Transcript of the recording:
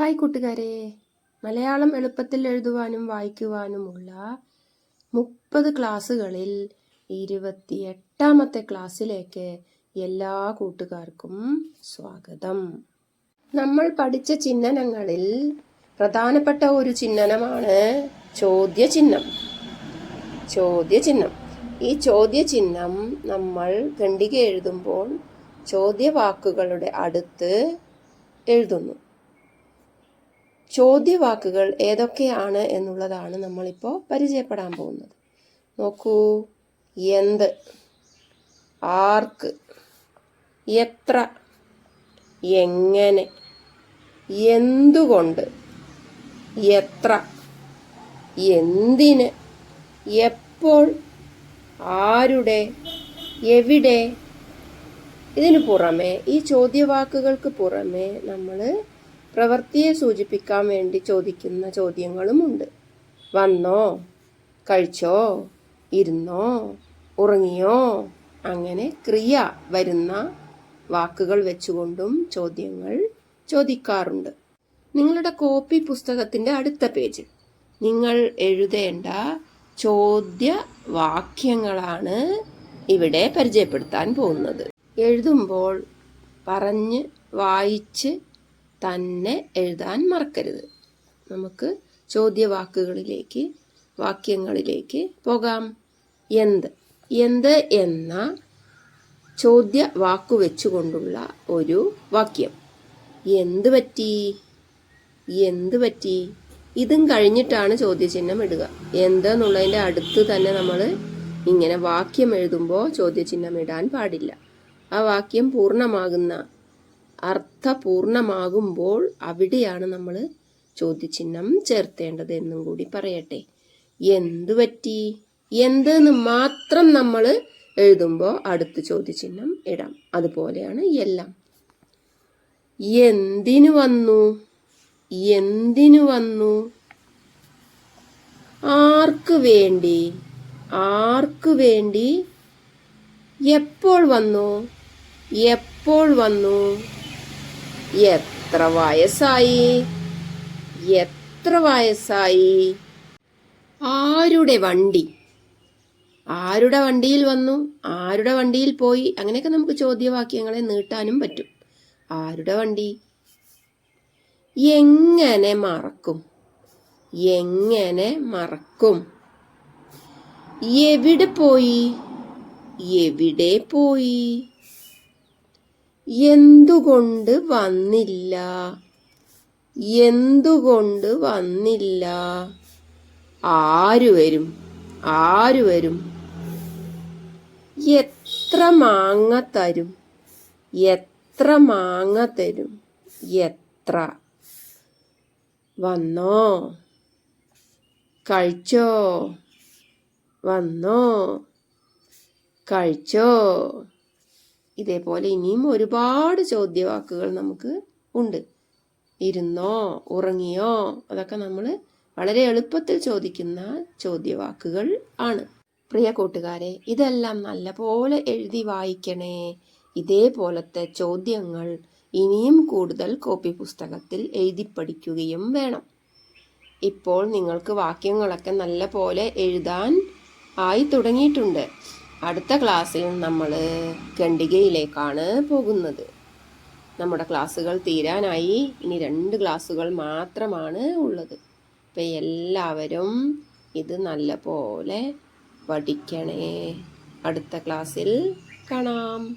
Hi കൂട്ടുകാരെ. മലയാളം എളുപ്പത്തിൽ എഴുതുവാനും വായിക്കുവാനുമുള്ള മുപ്പത് ക്ലാസ്സുകളിൽ ഇരുപത്തി എട്ടാമത്തെ ക്ലാസ്സിലേക്ക് എല്ലാ കൂട്ടുകാർക്കും സ്വാഗതം. നമ്മൾ പഠിച്ച ചിഹ്നനങ്ങളിൽ പ്രധാനപ്പെട്ട ഒരു ചിഹ്നനമാണ് ചോദ്യചിഹ്നം. ചോദ്യചിഹ്നം. ഈ ചോദ്യചിഹ്നം നമ്മൾ ഖണ്ഡിക എഴുതുമ്പോൾ ചോദ്യവാക്കുകളുടെ അടുത്ത് എഴുതുന്നു. ചോദ്യവാക്കുകൾ ഏതൊക്കെയാണ് എന്നുള്ളതാണ് നമ്മളിപ്പോൾ പരിചയപ്പെടാൻ പോകുന്നത്. നോക്കൂ. എന്ത്? ആർക്ക്? എത്ര? എങ്ങനെ? എന്തുകൊണ്ട്? എത്ര? എന്തിന്? എപ്പോൾ? ആരുടെ? എവിടെ? ഇതിനു പുറമെ ഈ ചോദ്യവാക്കുകൾക്ക് പുറമെ നമ്മൾ പ്രവൃത്തിയെ സൂചിപ്പിക്കാൻ വേണ്ടി ചോദിക്കുന്ന ചോദ്യങ്ങളുമുണ്ട്. വന്നോ? കഴിച്ചോ? ഇരുന്നോ? ഉറങ്ങിയോ? അങ്ങനെ ക്രിയ വരുന്ന വാക്കുകൾ വെച്ചുകൊണ്ടും ചോദ്യങ്ങൾ ചോദിക്കാറുണ്ട്. നിങ്ങളുടെ കോപ്പി പുസ്തകത്തിന്റെ അടുത്ത പേജിൽ നിങ്ങൾ എഴുതേണ്ട ചോദ്യ വാക്യങ്ങളാണ് ഇവിടെ പരിചയപ്പെടുത്താൻ പോകുന്നത്. എഴുതുമ്പോൾ പറഞ്ഞ് വായിച്ച് തന്നെ എഴുതാൻ മറക്കരുത്. നമുക്ക് ചോദ്യവാക്കുകളിലേക്ക് വാക്യങ്ങളിലേക്ക് പോകാം. എന്ത്? എന്ത് എന്ന ചോദ്യ വാക്കു വെച്ചുകൊണ്ടുള്ള ഒരു വാക്യം. എന്ത് പറ്റി? എന്ത് പറ്റി? ഇതും കഴിഞ്ഞിട്ടാണ് ചോദ്യചിഹ്നം ഇടുക. എന്തെന്നുള്ളതിന്റെ അടുത്ത് തന്നെ നമ്മൾ ഇങ്ങനെ വാക്യം എഴുതുമ്പോൾ ചോദ്യചിഹ്നം ഇടാൻ പാടില്ല. ആ വാക്യം പൂർണമാകുന്ന അർത്ഥപൂർണമാകുമ്പോൾ അവിടെയാണ് നമ്മൾ ചോദ്യചിഹ്നം ചേർത്തേണ്ടത് എന്നും കൂടി പറയട്ടെ. എന്തു പറ്റി? എന്തെന്ന് മാത്രം നമ്മൾ എഴുതുമ്പോൾ അടുത്ത് ചോദ്യചിഹ്നം ഇടാം. അതുപോലെയാണ് എല്ലാം. എന്തിനു വന്നു? എന്തിനു വന്നു? ആർക്ക് വേണ്ടി? ആർക്ക് വേണ്ടി? എപ്പോൾ വന്നു? എപ്പോൾ വന്നു? എത്ര വയസ്സായി? എത്ര വയസ്സായി? ആരുടെ വണ്ടി? ആരുടെ വണ്ടിയിൽ വന്നു? ആരുടെ വണ്ടിയിൽ പോയി? അങ്ങനെയൊക്കെ നമുക്ക് ചോദ്യവാക്യങ്ങളെ നീട്ടാനും പറ്റും. ആരുടെ വണ്ടി? എങ്ങനെ മറക്കും? എങ്ങനെ മറക്കും? എവിടെ പോയി? എവിടെ പോയി? എന്തുകൊണ്ട് വന്നില്ല? എന്തുകൊണ്ട് വന്നില്ല? ആര് വരും? ആര് വരും? എത്ര മാങ്ങ തരും? എത്ര മാങ്ങ തരും? എത്ര? വന്നോ? കഴിച്ചോ? വന്നോ? കഴിച്ചോ? ഇതേപോലെ ഇനിയും ഒരുപാട് ചോദ്യവാക്കുകൾ നമുക്ക് ഉണ്ട്. ഇരുന്നോ ഉറങ്ങിയോ അതൊക്കെ നമ്മൾ വളരെ എളുപ്പത്തിൽ ചോദിക്കുന്ന ചോദ്യവാക്കുകൾ ആണ്. പ്രിയ കൂട്ടുകാരെ ഇതെല്ലാം നല്ലപോലെ എഴുതി വായിക്കണേ. ഇതേപോലത്തെ ചോദ്യങ്ങൾ ഇനിയും കൂടുതൽ കോപ്പി പുസ്തകത്തിൽ എഴുതി പഠിക്കുകയും വേണം. ഇപ്പോൾ നിങ്ങൾക്ക് വാക്യങ്ങളൊക്കെ നല്ല പോലെ എഴുതാൻ ആയി തുടങ്ങിയിട്ടുണ്ട്. അടുത്ത ക്ലാസ്സിൽ നമ്മൾ ഖണ്ഡികയിലേക്കാണ് പോകുന്നത്. നമ്മുടെ ക്ലാസ്സുകൾ തീരാനായി. ഇനി രണ്ട് ക്ലാസ്സുകൾ മാത്രമാണ് ഉള്ളത്. അപ്പം എല്ലാവരും ഇത് നല്ല പോലെ പഠിക്കണേ. അടുത്ത ക്ലാസ്സിൽ കാണാം.